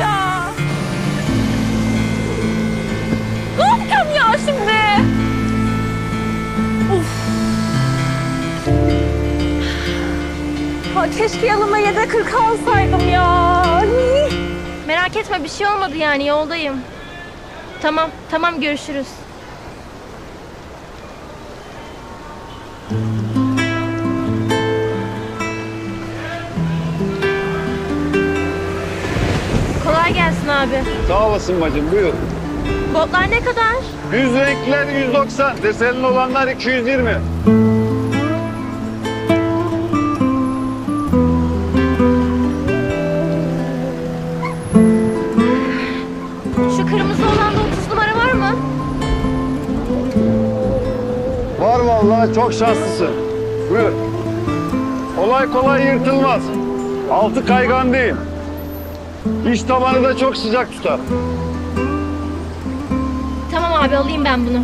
ya. Ne yapacağım ya şimdi? Of. Ha, keşke yanıma yedek kırk alsaydım ya. Merak etme bir şey olmadı yani yoldayım. Tamam tamam görüşürüz. Gelsin abi. Sağ olasın bacım buyur. Botlar ne kadar? Düz renkler 190, desenli olanlar 220. Şu kırmızı olan da 30 numara var mı? Var vallahi çok şanslısın. Buyur. Kolay kolay yırtılmaz. Altı kaygan değil. İç tabanı da çok sıcak tutar. Tamam abi alayım ben bunu.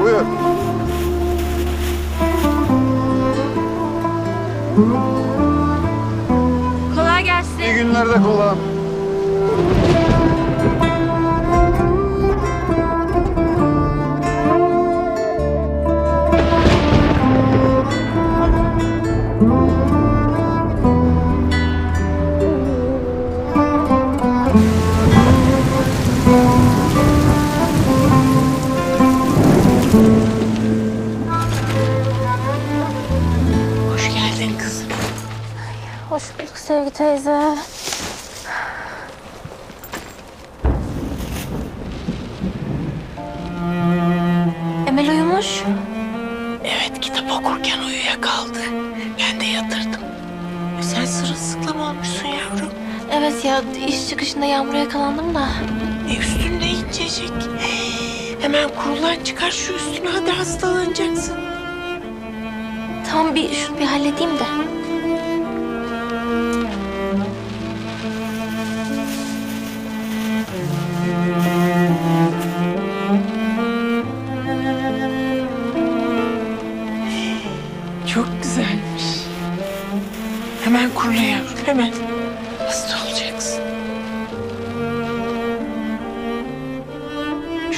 Buyur. Kolay İyi gelsin. günlerde kullan. Hoş geldin kızım. Hoş bulduk Sevgi teyze. Emel uyumuş. Evet kitap okurken uyuyakaldı. Ben de yatırdım. E sen sırılsıklam olmuşsun yavrum. Evet ya iş çıkışında yağmura yakalandım da. E üstünde incecik. Hemen kurulan çıkar şu üstünü hadi hastalanacaksın. Tamam bir şunu bir halledeyim de. Çok güzelmiş. Hemen kurula yavrum hemen. Hasta olacaksın.